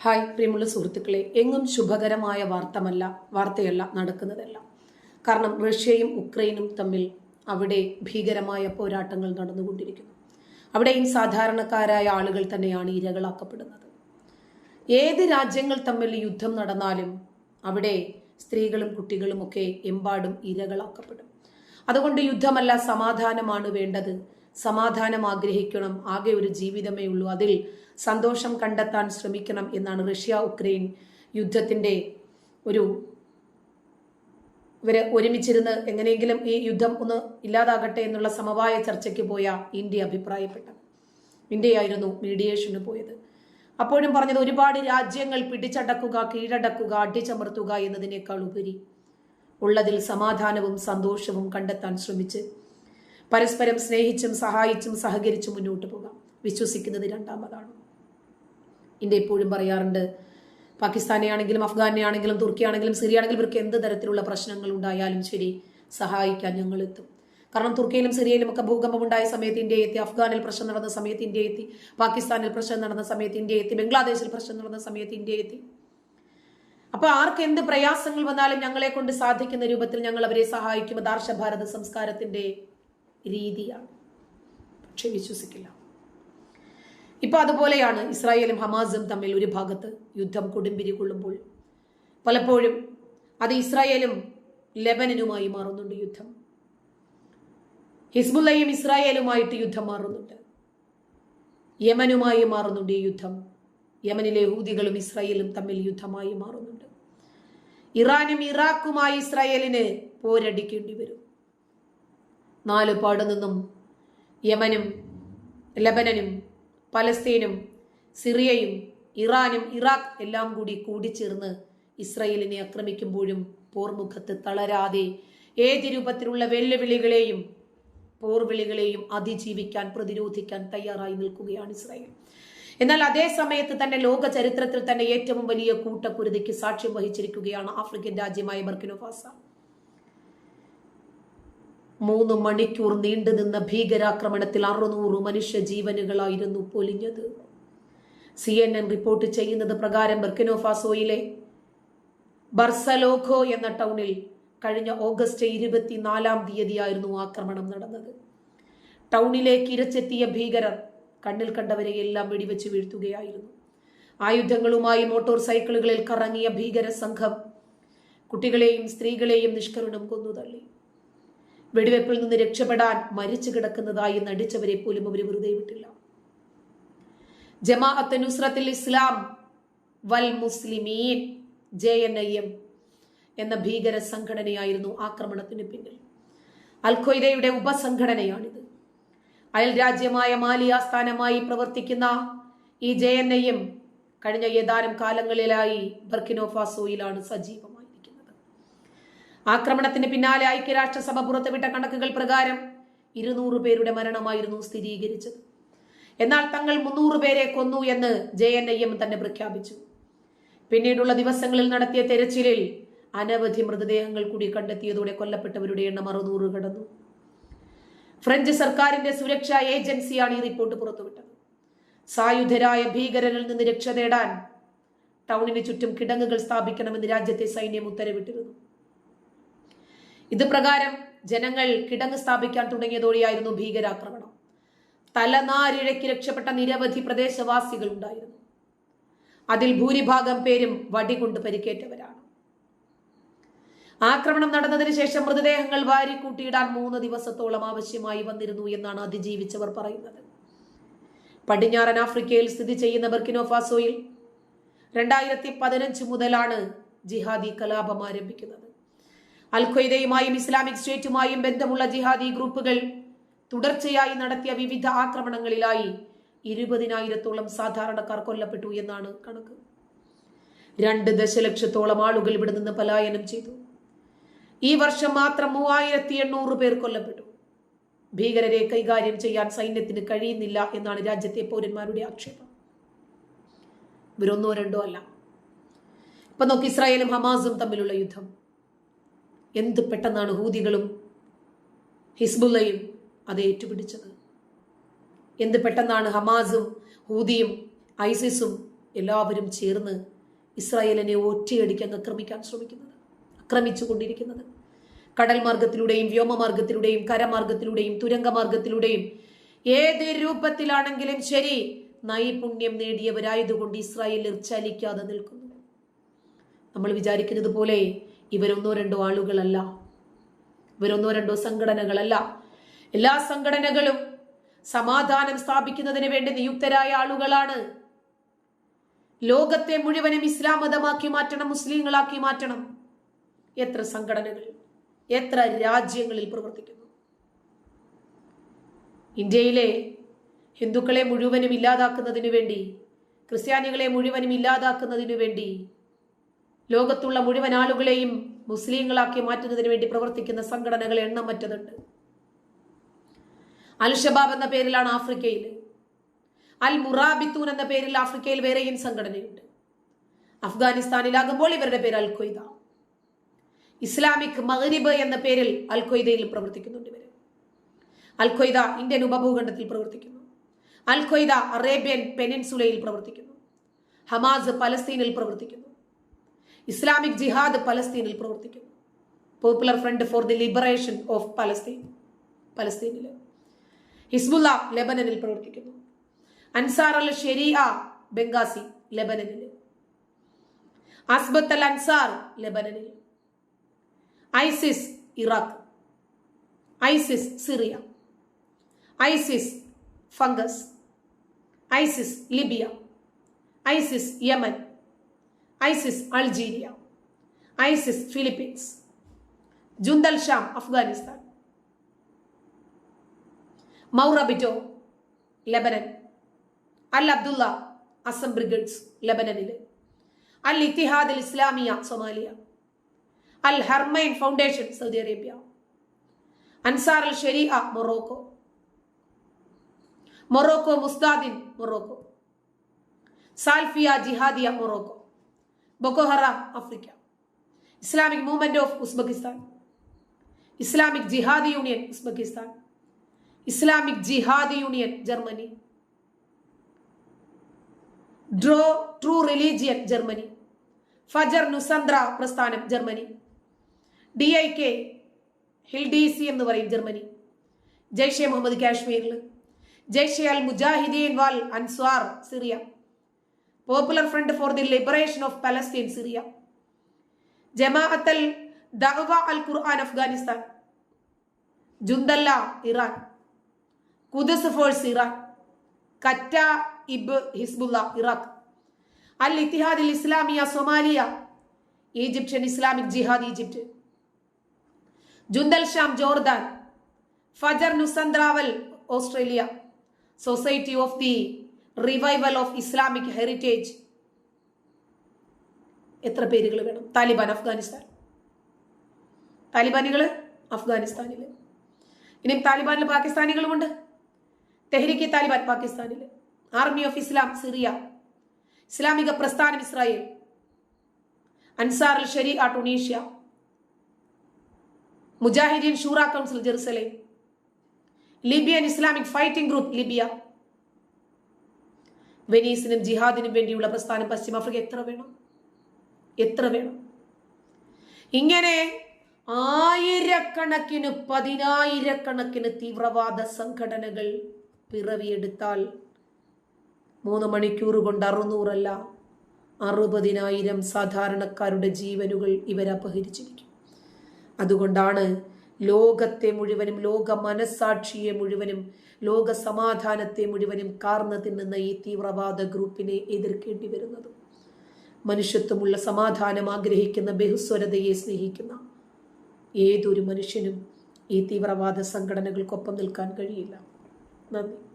Hi പ്രിയമുള്ള സുഹൃത്തുക്കളെ എങ്ങും ശുഭകരമായ വാർത്തമല്ല വാർത്തയല്ല നടക്കുന്നതല്ല. കാരണം റഷ്യയും ഉക്രൈനും തമ്മിൽ അവിടെ ഭീകരമായ പോരാട്ടങ്ങൾ നടന്നുകൊണ്ടിരിക്കുന്നു. അവിടെയും സാധാരണക്കാരായ ആളുകൾ തന്നെയാണ് ഇരകളാക്കപ്പെടുന്നത് ഏത് രാജ്യങ്ങൾ തമ്മിൽ യുദ്ധം നടന്നാലും അവിടെ സ്ത്രീകളും കുട്ടികളും ഒക്കെ എമ്പാടും ഇരകളാക്കപ്പെടും അതുകൊണ്ട് യുദ്ധമല്ല സമാധാനമാണ് വേണ്ടത് സമാധാനം ആഗ്രഹിക്കണം ആകെ ഒരു ജീവിതമേ ഉള്ളൂ. അതിൽ സന്തോഷം കണ്ടെത്താൻ ശ്രമിക്കണം എന്നാണ് റഷ്യ ഉക്രൈൻ യുദ്ധത്തിന്റെ ഒരു ഇവരെ ഒരുമിച്ചിരുന്ന് എങ്ങനെയെങ്കിലും ഈ യുദ്ധം ഒന്ന് ഇല്ലാതാകട്ടെ എന്നുള്ള സമവായ ചർച്ചയ്ക്ക് പോയ ഇന്ത്യ അഭിപ്രായപ്പെട്ടത്. ഇന്ത്യയായിരുന്നു മീഡിയേഷന് പോയത്. അപ്പോഴും പറഞ്ഞത് ഒരുപാട് രാജ്യങ്ങൾ പിടിച്ചടക്കുക കീഴടക്കുക അടിച്ചമർത്തുക എന്നതിനേക്കാൾ ഉപരി ഉള്ളതിൽ സമാധാനവും സന്തോഷവും കണ്ടെത്താൻ ശ്രമിച്ച് പരസ്പരം സ്നേഹിച്ചും സഹായിച്ചും സഹകരിച്ചും മുന്നോട്ട് പോകാം. വിശ്വസിക്കുന്നത് രണ്ടാമതാണ്. ഇന്ത്യ എപ്പോഴും പറയാറുണ്ട് പാകിസ്ഥാനെ ആണെങ്കിലും അഫ്ഗാനെ ആണെങ്കിലും തുർക്കി ആണെങ്കിലും സിറിയ ആണെങ്കിലും ഇവർക്ക് എന്ത് തരത്തിലുള്ള പ്രശ്നങ്ങൾ ഉണ്ടായാലും ശരി സഹായിക്കാൻ ഞങ്ങൾ എത്തും. കാരണം തുർക്കിയിലും സിറിയയിലും ഒക്കെ ഭൂകമ്പം ഉണ്ടായ സമയത്ത് ഇന്ത്യ എത്തി അഫ്ഗാനിൽ പ്രശ്നം നടന്ന സമയത്ത് ഇന്ത്യ എത്തി പാകിസ്ഥാനിൽ പ്രശ്നം നടന്ന സമയത്ത് ഇന്ത്യ എത്തി ബംഗ്ലാദേശിൽ പ്രശ്നം നടന്ന സമയത്ത് ഇന്ത്യ എത്തി. അപ്പൊ ആർക്ക് എന്ത് പ്രയാസങ്ങൾ വന്നാലും ഞങ്ങളെ കൊണ്ട് സാധിക്കുന്ന രൂപത്തിൽ ഞങ്ങൾ അവരെ സഹായിക്കും. ദാർശ ഭാരത സംസ്കാരത്തിന്റെ രീതിയാണ്. പക്ഷെ വിശ്വസിക്കില്ല. ഇപ്പൊ അതുപോലെയാണ് ഇസ്രായേലും ഹമാസും തമ്മിൽ ഒരു ഭാഗത്ത് യുദ്ധം കൊടുമ്പിരി കൊള്ളുമ്പോൾ പലപ്പോഴും അത് ഇസ്രായേലും ലെബനനുമായി മാറുന്നുണ്ട് യുദ്ധം. ഹിസ്ബുല്ലയും ഇസ്രായേലുമായിട്ട് യുദ്ധം മാറുന്നുണ്ട്. യമനുമായി മാറുന്നുണ്ട് ഈ യുദ്ധം. യമനിലെ ഹൂതികളും ഇസ്രായേലും തമ്മിൽ യുദ്ധമായി മാറുന്നുണ്ട്. ഇറാനും ഇറാഖുമായി ഇസ്രായേലിന് പോരടിക്കേണ്ടി വരും. നാല് നിന്നും യമനും ലബനനും പലസ്തീനും സിറിയയും ഇറാനും ഇറാഖ് എല്ലാം കൂടി കൂടിച്ചേർന്ന് ഇസ്രയേലിനെ ആക്രമിക്കുമ്പോഴും പോർമുഖത്ത് തളരാതെ ഏത് രൂപത്തിലുള്ള വെല്ലുവിളികളെയും പോർവിളികളെയും അതിജീവിക്കാൻ പ്രതിരോധിക്കാൻ തയ്യാറായി നിൽക്കുകയാണ് ഇസ്രായേൽ. എന്നാൽ അതേ സമയത്ത് തന്നെ ലോക ചരിത്രത്തിൽ തന്നെ ഏറ്റവും വലിയ കൂട്ടക്കുരുതിക്ക് സാക്ഷ്യം വഹിച്ചിരിക്കുകയാണ് ആഫ്രിക്കൻ രാജ്യമായ ബർക്കിനോഫാസ മൂന്ന് മണിക്കൂർ നീണ്ടുനിന്ന ഭീകരാക്രമണത്തിൽ അറുന്നൂറ് മനുഷ്യ ജീവനുകളായിരുന്നു പൊലിഞ്ഞത്. സി എൻ എൻ റിപ്പോർട്ട് ചെയ്യുന്നത് പ്രകാരം ബർക്കിനോഫാസോയിലെ ബർസലോഖോ എന്ന ടൗണിൽ കഴിഞ്ഞ ഓഗസ്റ്റ് ഇരുപത്തിനാലാം തീയതിയായിരുന്നു ആക്രമണം നടന്നത്. ടൗണിലേക്ക് ഇരച്ചെത്തിയ ഭീകരർ കണ്ണിൽ കണ്ടവരെ എല്ലാം വെടിവെച്ച് വീഴ്ത്തുകയായിരുന്നു. ആയുധങ്ങളുമായി മോട്ടോർ സൈക്കിളുകളിൽ കറങ്ങിയ ഭീകര സംഘം കുട്ടികളെയും സ്ത്രീകളെയും നിഷ്കരുണം കൊന്നുതള്ളി. വെടിവെപ്പിൽ നിന്ന് രക്ഷപ്പെടാൻ മരിച്ചു കിടക്കുന്നതായി നടിച്ചവരെ പോലും അവർ വെറുതെ വിട്ടില്ല. ജമാഅത്ത് നുസ്രത്തിൽ ഇസ്ലാം വൽ Muslimeen J N I M എന്ന ഭീകര സംഘടനയായിരുന്നു ആക്രമണത്തിന് പിന്നിൽ. അൽഖ്വയ്ദയുടെ ഉപസംഘടനയാണിത്. അയൽ രാജ്യമായ മാലി ആസ്ഥാനമായി പ്രവർത്തിക്കുന്ന ഈ ജെ എൻ ഐ എം കഴിഞ്ഞ ഏതാനും കാലങ്ങളിലായി ബർക്കിനോഫാസോയിലാണ് സജീവമായിരിക്കുന്നത് ആക്രമണത്തിന് പിന്നാലെ ഐക്യരാഷ്ട്രസഭ പുറത്തുവിട്ട കണക്കുകൾ പ്രകാരം ഇരുന്നൂറ് പേരുടെ മരണമായിരുന്നു സ്ഥിരീകരിച്ചത്. എന്നാൽ തങ്ങൾ മുന്നൂറ് പേരെ കൊന്നു എന്ന് ജെ എൻ ഐ എം തന്നെ പ്രഖ്യാപിച്ചു. പിന്നീടുള്ള ദിവസങ്ങളിൽ നടത്തിയ തെരച്ചിലിൽ അനവധി മൃതദേഹങ്ങൾ കൂടി കണ്ടെത്തിയതോടെ കൊല്ലപ്പെട്ടവരുടെ എണ്ണം അറുന്നൂറ് കടന്നു. ഫ്രഞ്ച് സർക്കാരിന്റെ സുരക്ഷാ ഏജൻസിയാണ് ഈ റിപ്പോർട്ട് പുറത്തുവിട്ടത്. സായുധരായ ഭീകരരിൽ നിന്ന് രക്ഷ നേടാൻ ടൗണിന് ചുറ്റും കിടങ്ങുകൾ സ്ഥാപിക്കണമെന്ന് രാജ്യത്തെ സൈന്യം ഉത്തരവിട്ടിരുന്നു. ഇത് പ്രകാരം ജനങ്ങൾ കിടങ്ങ് സ്ഥാപിക്കാൻ തുടങ്ങിയതോടെയായിരുന്നു ഭീകരാക്രമണം. തലനാരിഴയ്ക്ക് രക്ഷപ്പെട്ട നിരവധി പ്രദേശവാസികൾ ഉണ്ടായിരുന്നു. അതിൽ ഭൂരിഭാഗം പേരും വടികൊണ്ട് പരിക്കേറ്റവരാണ്. ആക്രമണം നടന്നതിന് ശേഷം മൃതദേഹങ്ങൾ വാരിക്കൂട്ടിയിടാൻ മൂന്ന് ദിവസത്തോളം ആവശ്യമായി വന്നിരുന്നു എന്നാണ് അതിജീവിച്ചവർ പറയുന്നത്. പടിഞ്ഞാറൻ ആഫ്രിക്കയിൽ സ്ഥിതി ചെയ്യുന്ന ബർക്കിനോഫാസോയിൽ രണ്ടായിരത്തി പതിനഞ്ച് മുതലാണ് ജിഹാദി കലാപം ആരംഭിക്കുന്നത്. അൽഖ്വയ്ദയുമായും ഇസ്ലാമിക് സ്റ്റേറ്റുമായും ബന്ധമുള്ള ജിഹാദി ഗ്രൂപ്പുകൾ തുടർച്ചയായി നടത്തിയ വിവിധ ആക്രമണങ്ങളിലായി ഇരുപതിനായിരത്തോളം സാധാരണക്കാർ കൊല്ലപ്പെട്ടു എന്നാണ് കണക്ക്. രണ്ട് ദശലക്ഷത്തോളം ആളുകൾ ഇവിടെ നിന്ന് പലായനം ചെയ്തു. ഈ വർഷം മാത്രം മൂവായിരത്തി എണ്ണൂറ് പേർ കൊല്ലപ്പെട്ടു. ഭീകരരെ കൈകാര്യം ചെയ്യാൻ സൈന്യത്തിന് കഴിയുന്നില്ല എന്നാണ് രാജ്യത്തെ പൗരന്മാരുടെ ആക്ഷേപം. ഇവരൊന്നോ രണ്ടോ അല്ല. ഇപ്പൊ നോക്കി ഇസ്രായേലും ഹമാസും തമ്മിലുള്ള യുദ്ധം. എന്ത് പെട്ടെന്നാണ് ഹൂതികളും ഹിസ്ബുല്ലയും അത് ഏറ്റുപിടിച്ചത്? എന്ത് പെട്ടെന്നാണ് ഹമാസും ഹൂതിയും ഐസിസും എല്ലാവരും ചേർന്ന് ഇസ്രായേലിനെ ഒറ്റയടിക്ക് അങ്ങ് ആക്രമിക്കാൻ ശ്രമിക്കുന്നത് ആക്രമിച്ചുകൊണ്ടിരിക്കുന്നത്? കടൽ മാർഗത്തിലൂടെയും വ്യോമമാർഗത്തിലൂടെയും കരമാർഗത്തിലൂടെയും തുരങ്കമാർഗത്തിലൂടെയും ഏത് രൂപത്തിലാണെങ്കിലും ശരി നൈപുണ്യം നേടിയവരായതുകൊണ്ട് ഇസ്രായേലിൽ ചലിക്കാതെ നിൽക്കുന്നു. നമ്മൾ വിചാരിക്കുന്നത് പോലെ ഇവരൊന്നോ രണ്ടോ ആളുകളല്ല. ഇവരൊന്നോ രണ്ടോ സംഘടനകളല്ല. എല്ലാ സംഘടനകളും സമാധാനം സ്ഥാപിക്കുന്നതിന് വേണ്ടി നിയുക്തരായ ആളുകളാണ്. ലോകത്തെ മുഴുവനും ഇസ്ലാം മതമാക്കി മാറ്റണം മുസ്ലിങ്ങളാക്കി മാറ്റണം. എത്ര സംഘടനകൾ എത്ര രാജ്യങ്ങളിൽ പ്രവർത്തിക്കുന്നു. ഇന്ത്യയിലെ ഹിന്ദുക്കളെ മുഴുവനും ഇല്ലാതാക്കുന്നതിനു വേണ്ടി ക്രിസ്ത്യാനികളെ മുഴുവനും ഇല്ലാതാക്കുന്നതിനു വേണ്ടി ലോകത്തുള്ള മുഴുവൻ ആളുകളെയും മുസ്ലിങ്ങളാക്കി മാറ്റുന്നതിന് വേണ്ടി പ്രവർത്തിക്കുന്ന സംഘടനകൾ എണ്ണമറ്റതുണ്ട്. അൽ ഷബാബ് എന്ന പേരിലാണ് ആഫ്രിക്കയിൽ. അൽ മുറാബിത്തൂൻ എന്ന പേരിൽ ആഫ്രിക്കയിൽ വേറെയും സംഘടനയുണ്ട്. അഫ്ഗാനിസ്ഥാനിലാകുമ്പോൾ ഇവരുടെ പേര് അൽ ഖ്വയ്ദ ഇസ്ലാമിക് മഹരിബ് എന്ന പേരിൽ അൽ ഖ്വയ്ദയിൽ പ്രവർത്തിക്കുന്നുണ്ട് ഇവർ അൽ ഖ്വയ്ദ ഇന്ത്യൻ ഉപഭൂഖണ്ഡത്തിൽ പ്രവർത്തിക്കുന്നു. അൽ ഖ്വയ്ദ അറേബ്യൻ പെനിൻസുലയിൽ പ്രവർത്തിക്കുന്നു. ഹമാസ് പലസ്തീനിൽ പ്രവർത്തിക്കുന്നു. ഇസ്ലാമിക് ജിഹാദ് പലസ്തീനിൽ പ്രവർത്തിക്കുന്നു. Popular Front for the Liberation of Palestine പലസ്തീനിൽ Hezbollah ലെബനനിൽ പ്രവർത്തിക്കുന്നു. അൻസാർ അൽ ഷെരിയ ബംഗാസി ലെബനനിൽ Asbat al Ansar ലെബനനിൽ ISIS Iraq. ISIS Syria. ISIS fungus. ISIS Libya. ISIS Yemen. ISIS Algeria. ISIS Philippines. Jund al Sham Afghanistan. മൗറബിറ്റോ Lebanon. Al Abdullah Azzam Brigades ലെബനനിൽ al Ittihad al Islamiya Somalia. Al Haramain Foundation Saudi Arabia. Ansar al Sharia Morocco. Morocco മുസ്താദിൻ Morocco. Salafia Jihadia Morocco. Boko Haram Africa. Islamic Movement of Uzbekistan. Islamic Jihadi Union Uzbekistan. Islamic Jihadi Union Germany. Draw True Religion Germany. Fajr Nusantara പ്രസ്ഥാനം Germany. D I K ഹിൽഡിസി എന്ന് പറയും Germany. Jaish Muhammad കാശ്മീരിൽ Jaish al Mujahideen wal Ansar Syria. Popular Front for the Liberation of Palestine Syria Jamaat al Dawa al Quran Afghanistan Jundallah Iran Quds Force Iran Kataib Hezbollah Iraq al ഇത്തിഹാദിൽ Islamiya Somalia Egyptian Islamic Jihad Egypt Jund al Sham Jordan Fajar നുസന്ദ്രാവൽ Australia Society of the Revival of Islamic Heritage എത്ര പേരുകൾ വേണം? താലിബാൻ അഫ്ഗാനിസ്ഥാൻ. താലിബാനികൾ അഫ്ഗാനിസ്ഥാനിൽ ഇനിയും താലിബാനിൽ പാകിസ്ഥാനികളുമുണ്ട്. തെഹ്രിക്ക് താലിബാൻ പാകിസ്ഥാനിൽ army of Islam Syria ഇസ്ലാമിക പ്രസ്ഥാനം Israel. Ansar അൽ ഷരി ആ Tunisia Mujahideen Shura Council Jerusalem. Libyan Islamic Fighting Group Libya വെനീസിനും ജിഹാദിനും വേണ്ടിയുള്ള പ്രസ്ഥാനം പശ്ചിമാഫ്രിക്ക എത്ര വേണം? എത്ര വേണം? ഇങ്ങനെ ആയിരക്കണക്കിന് പതിനായിരക്കണക്കിന് തീവ്രവാദ സംഘടനകൾ പിറവിയെടുത്താൽ മൂന്ന് മണിക്കൂർ കൊണ്ട് അറുന്നൂറല്ല അറുപതിനായിരം സാധാരണക്കാരുടെ ജീവനുകൾ ഇവരപഹരിച്ചിരിക്കും. അതുകൊണ്ടാണ് ലോകത്തെ മുഴുവനും ലോക മനസ്സാക്ഷിയെ മുഴുവനും ലോക സമാധാനത്തെ മുഴുവനും കാർന്നു തിന്നുന്ന ഈ തീവ്രവാദ ഗ്രൂപ്പിനെ എതിർക്കേണ്ടി വരുന്നത്. മനുഷ്യത്വമുള്ള സമാധാനം ആഗ്രഹിക്കുന്ന ബഹുസ്വരതയെ സ്നേഹിക്കുന്ന ഏതൊരു മനുഷ്യനും ഈ തീവ്രവാദ സംഘടനകൾക്കൊപ്പം നിൽക്കാൻ കഴിയില്ല. നന്ദി.